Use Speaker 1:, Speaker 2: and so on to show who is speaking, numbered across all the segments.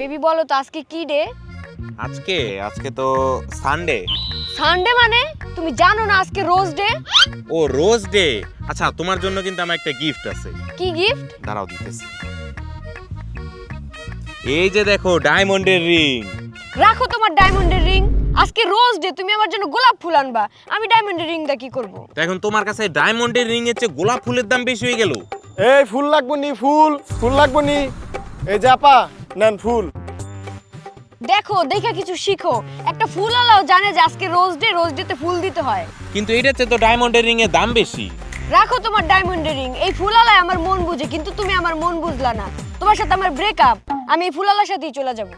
Speaker 1: Baby বলো তো আজকে কি ডে
Speaker 2: আজকে আজকে তো সানডে
Speaker 1: সানডে মানে? তুমি জানো না আজকে রোজ ডে
Speaker 2: ও রোজ ডে আচ্ছা তোমার জন্য কিন্তু আমার একটা গিফট আছে।
Speaker 1: কি গিফট
Speaker 2: দাঁড়াও দিতেছি। এই যে দেখো ডায়মন্ডের রিং
Speaker 1: রাখো তোমার ডায়মন্ডের রিং আজকে রোজ ডে তুমি আমার জন্য গোলাপ ফুল আনবা। আমি ডায়মন্ডের রিংটা কি করব?
Speaker 2: তো এখন তোমার কাছে ডায়মন্ডের রিং এর চেয়ে গোলাপ ফুলের দাম বেশি হয়ে গেল।
Speaker 3: এই ফুল লাগবো নি ফুল। ফুল লাগবো নি। এই যে আপা নেন ফুল।
Speaker 1: দেখো দেখে কিছু শিখো। একটা ফুল আলাও জানে যে আজকে রোজ ডে রোজ ডেতে ফুল দিতে হয়।
Speaker 2: কিন্তু চেয়ে তো ডায়মন্ডের রিং এর দাম বেশি।
Speaker 1: রাখো তোমার ডায়মন্ডের রিং। এই ফুলালায় আমার মন বুঝে কিন্তু তুমি আমার মন বুঝলা না। তোমার সাথে আমার ব্রেকআপ আমি এই ফুলালার সাথেই চলে যাব।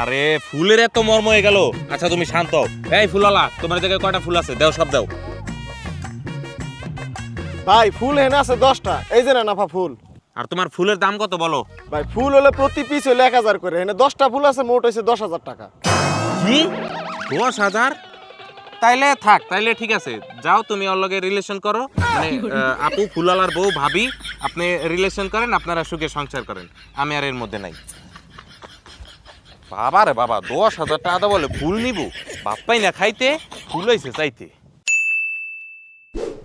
Speaker 2: আরে ফুলের এত মর্ম হয়ে গেল। আচ্ছা তুমি শান্ত হও। এই ফুলালা তোমার জায়গায় কয়টা ফুল আছে? দাও সব দাও।
Speaker 3: ভাই ফুল হেনে আছে দশটা। এই যে নেন আপা ফুল।
Speaker 2: আর তোমার ফুলের দাম কত বলো?
Speaker 3: ভাই ফুল হলে প্রতি পিস হলে এক হাজার করে। হেনে দশটা ফুল আছে মোট হয়েছে দশ হাজার টাকা।
Speaker 2: কি? দশ হাজার? তাইলে থাক তাইলে ঠিক আছে। যাও তুমি ওর লগে রিলেশন করো। মানে আহ, আপু ফুলালার বউ ভাবি আপনি রিলেশন করেন আপনারা সুখে সংসার করেন। আমি আর এর মধ্যে নাই। বাবা রে বাবা দশ হাজার টাকা দাও বলে ফুল নিব। বাপ্পাই না খাইতে ফুল হইছে চাইতে।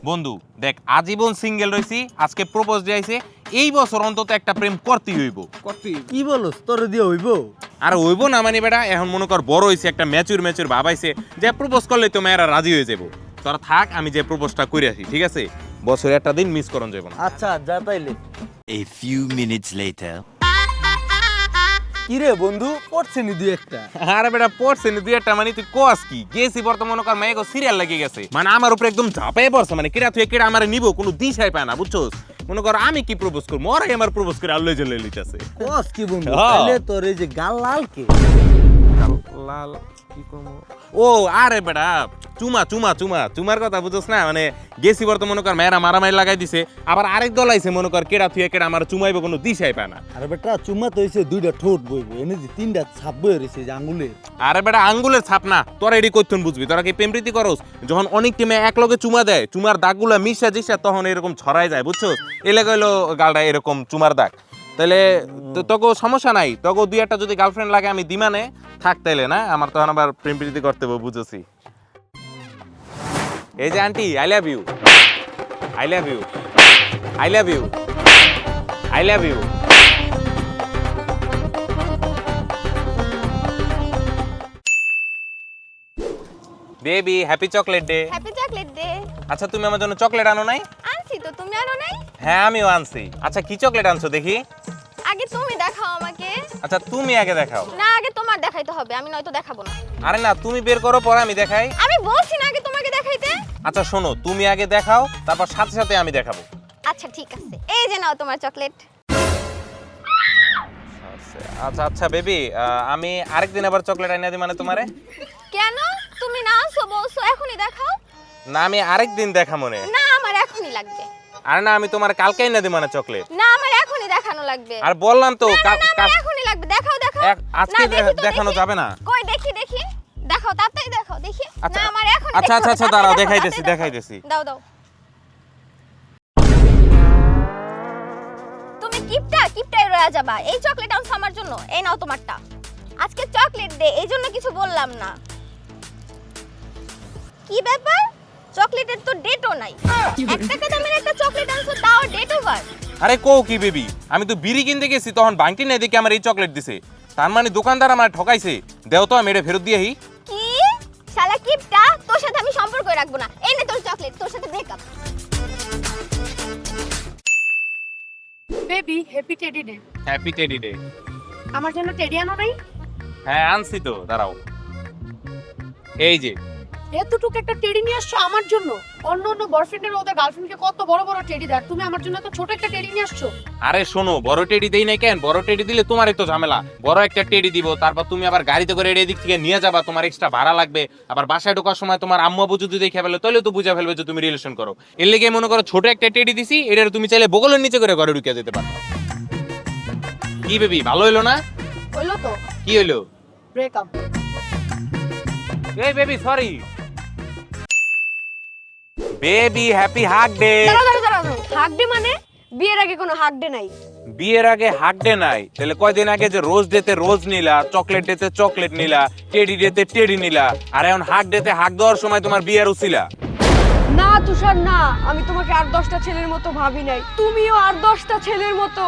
Speaker 2: বন্ধু দেখ আজীবন সিঙ্গেল রইছি আজকে প্রপোজ দিয়েছে এই বছর অন্তত একটা প্রেম করতেই হইব।
Speaker 4: কি বলো তোর দিয়ে হইব?
Speaker 2: আর হইব না মানে বেটা এখন মনে কর বড় হইছে একটা ম্যাচুর ম্যাচুর ভাবাইছে যে প্রপোজ করলে তো মেয়েরা রাজি হয়ে যাব তোরা থাক আমি যে প্রপোজটা করে আসি ঠিক আছে? বছরে একটা দিন মিস করন যাব না।
Speaker 4: আচ্ছা যা তাইলে।
Speaker 5: A few minutes later.
Speaker 4: কি রে বন্ধু পড়ছে নি দুই একটা?
Speaker 2: আরে বেটা পড়ছে নি দুই একটা মানে তুই কোয়াস কি? গেছি বর্তমান মনে কর মেয়েকে সিরিয়াল লেগে গেছে। মানে আমার উপরে একদম ঝাঁপাই পড়ছে মানে কিরা তুই কিরা আমার নিব কোনো দিশাই পায় না বুঝছোস? মনে করো আমি কি প্রপোজ করব? ওরাই আমার প্রপোজ করে আল্লাহ জেলে লিটাছে
Speaker 4: কস কি বন্ধু? তাহলে তোর এই যে গাল লাল কে?
Speaker 2: লাল কি করব ও আরে বেটা চুমা চুমা চুমা চুমার কথা বুঝোস না মানে গেছি বর্ত মনে কর মেয়েরা মারামারি লাগাই দিছে আবার আরেক দল আইছে মনে কর কেডা থুয়ে কেডা আমার চুমাইবে কোনো দিশাই পায় না।
Speaker 4: আরে বেটা চুম্মা তো হইছে দুইটা ঠোঁট বইবো এনে যে তিনটা ছাপ বই রয়েছে যে আঙ্গুলে।
Speaker 2: আরে বেটা আঙ্গুলের ছাপ না তোরা এডি কইতন বুঝবি তোরা কি প্রেমপ্রীতি করস? যখন অনেক টিমে এক লগে চুমা দেয় চুমার দাগগুলা মিশা জিসা তখন এরকম ছড়াই যায় বুঝছ এলে গেলো গালটা এরকম চুমার দাগ। তাহলে তো তোকে সমস্যা নাই তোকে দুই একটা যদি গার্লফ্রেন্ড লাগে আমি দিমানে থাক তাইলে না? আমার তখন আবার প্রেমপ্রীতি করতে হবে বুঝেছি। এই যে aunty I love you I love you I love you I love you baby happy chocolate day
Speaker 6: happy chocolate day
Speaker 2: আচ্ছা তুমি আমার জন্য চকলেট আনো নাই?
Speaker 6: আনছি তো তুমি আনো নাই?
Speaker 2: হ্যাঁ আমিও আনছি। আচ্ছা কি চকলেট আনছো দেখি?
Speaker 6: আগে তুমি দেখাও আমাকে।
Speaker 2: আচ্ছা তুমি আগে দেখাও।
Speaker 6: না আগে তোমার দেখাইতে হবে আমি নয়তো দেখাবো না।
Speaker 2: আরে না তুমি বের করো পরে আমি দেখাই।
Speaker 6: আমি বলছি না আগে তোমাকে দেখাইতে।
Speaker 2: আচ্ছা শোনো তুমি আগে দেখাও তারপর সাথে সাথে আমি দেখাবো।
Speaker 6: আচ্ছা ঠিক আছে। এই যে নাও তোমার চকলেট।
Speaker 2: আচ্ছা আচ্ছা বেবি আমি আরেকদিন আবার চকলেট আনিয়ে দিই মানে তোমারে?
Speaker 6: কেন? তুমি না আনছো বলছো এখনই দেখাও।
Speaker 2: না আমি আরেকদিন দেখা মনে
Speaker 6: না আমার এখনই লাগবে।
Speaker 2: আরে না আমি তোমার কালকে এনে দিই মানে চকলেট
Speaker 6: না আমার এখনই দেখানো লাগবে।
Speaker 2: আর বললাম তো
Speaker 6: না, না, আমার এখনই লাগবে। দেখাও দেখাও।
Speaker 2: আজকে দেখানো যাবে না।
Speaker 6: কই দেখি দেখি। দেখাও তাড়াতাড়ি দেখাও দেখি।
Speaker 2: আচ্ছা
Speaker 6: না আমার এখন
Speaker 2: আচ্ছা আচ্ছা আচ্ছা দাঁড়াও দেখাইতেছি দেখাইতেছি
Speaker 6: দাও দাও। তুমি কিপটা কিপটাই রয়ে যাবা। এই চকলেট আনছো আমার জন্য এই নাও তোমারটা। আজকে চকলেট দে এই জন্য কিছু বললাম না। কি ব্যাপার? চকলেটের তো ডেটও নাই। এক টাকা দামের একটা চকলেট আনছো তাও ডেট ওভার
Speaker 2: আরে কো কি বেবি আমি তো বিড়ি কিনতে গেছি তখন বাংটি নাই দেখে আমার এই চকলেট দিছে। তার মানে দোকানদার আমার ঠকাইছে। দেও তো আমি এটা ফেরত দিয়ে আহি।
Speaker 6: কি? শালা কিপটা তোর সাথে আমি সম্পর্ক রাখব না। এই নে তোর চকলেট তোর সাথে breakup
Speaker 7: baby happy teddy day
Speaker 2: happy teddy day
Speaker 7: আমার জন্য টেডি আনো নাই?
Speaker 2: হ্যাঁ আনছি তো দাঁড়াও। এই যে
Speaker 7: এতটুকু একটা টেডি নিয়ে আসছো আমার জন্য? অন্য অন্য বয়ফ্রেন্ডের ওদের গার্লফ্রেন্ডকে কত বড় বড় টেডি দেয় তুমি আমার জন্য তো ছোট একটা টেডি নিয়ে আসছো?
Speaker 2: আরে শোনো বড় টেডি দেই নাই কেন? বড় টেডি দিলে তোমারই তো ঝামেলা। বড় একটা টেডি দিব তারপর তুমি আবার গাড়িতে করে এদিক থেকে নিয়ে যাবা তোমার এক্সট্রা ভাড়া লাগবে। আবার বাসায় ঢোকার সময় তোমার আম্মু আব্বু যদি দেখে ফেলে তাহলে তো বুঝা ফেলবে যে তুমি রিলেশন করো। এর লেগে মনে করো ছোট একটা টেডি দিছি এটা তুমি চাইলে বগলের নিচে করে ঘরে ঢুকিয়ে দিতে পারো। কি বেবি ভালো হইল না?
Speaker 7: হইল তো।
Speaker 2: কি হইল?
Speaker 7: ব্রেকআপ
Speaker 2: এই baby sorry baby happy hug day
Speaker 1: দাঁড়াও দাঁড়াও দাঁড়াও হাক ডে মানে? বিয়ের আগে কোনো হাক ডে নাই?
Speaker 2: বিয়ের আগে হাক ডে নাই। তাহলে কয়দিন আগে যে রোজ ডেতে রোজ নিলা চকলেট ডেতে চকলেট নিলা টেডি ডেতে টেডি নিলা আর এখন হাক ডেতে হাগ দেওয়ার সময় তোমার বিয়ের উছিলা
Speaker 1: না তুষার না। আমি তোমাকে আর দশটা ছেলের মতো ভাবি নাই। তুমিও আর দশটা ছেলের মতো।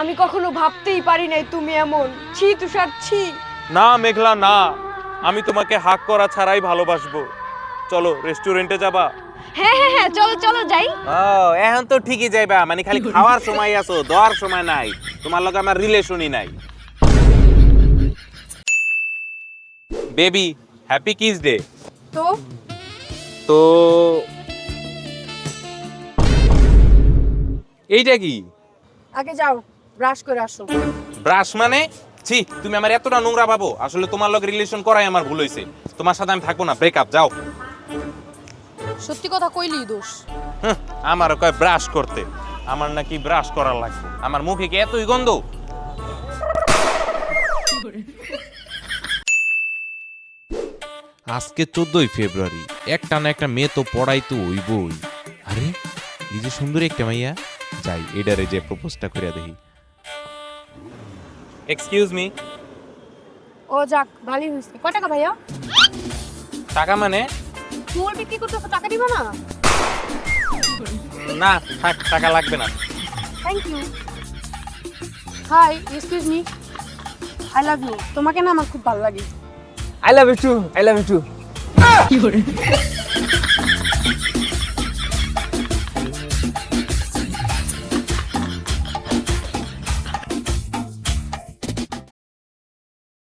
Speaker 1: আমি কখনো ভাবতেই পারি নাই তুমি এমন। ছি তুষার ছি।
Speaker 2: না মেঘলা না। আমি তোমাকে হাক করা ছাড়াই ভালোবাসবো। চলো রেস্টুরেন্টে যাবা।
Speaker 1: হ্যাঁ হ্যাঁ হ্যাঁ চলো চলো যাই।
Speaker 2: ও এখন তো ঠিকই যাইবা মানে খালি খাওয়ার সময় আছো দেওয়ার সময় নাই। তোমার লগে আমার রিলেশনই নাই। বেবি হ্যাপি কিস ডে
Speaker 7: তো?
Speaker 2: তো এইটা কি?
Speaker 7: আগে যাও ব্রাশ করে আসো।
Speaker 2: ব্রাশ মানে? ছি তুমি আমার এতটা নোংরা ভাবো। আসলে তোমার লগে রিলেশন করাই আমার ভুল হয়েছে তোমার সাথে আমি থাকব না। ব্রেকআপ যাও।
Speaker 7: সত্যি কথা কইলি দোষ।
Speaker 2: হুঁ, আমারও কয় ব্রাশ করতে। আমার নাকি ব্রাশ করার লাগবে। আমার মুখে কি এতই গন্ধ? আজকে চোদ্দই ফেব্রুয়ারি একটা না একটা মেয়ে তো পড়াই তো হইবই। আরে এই যে সুন্দর একটা মাইয়া। যাই এডারে যে প্রপোজটা করে দেখি। এক্সকিউজ মি
Speaker 7: ও যাক ভালোই হয়েছে। কয় টাকা ভাইয়া?
Speaker 2: টাকা মানে?
Speaker 7: চুল বিক্রি করতে টাকা দিবা না?
Speaker 2: না থাক টাকা লাগবে না।
Speaker 7: Thank you hi excuse me I love you তোমাকে না আমার খুব ভালো লাগে।
Speaker 3: I love you too I love you too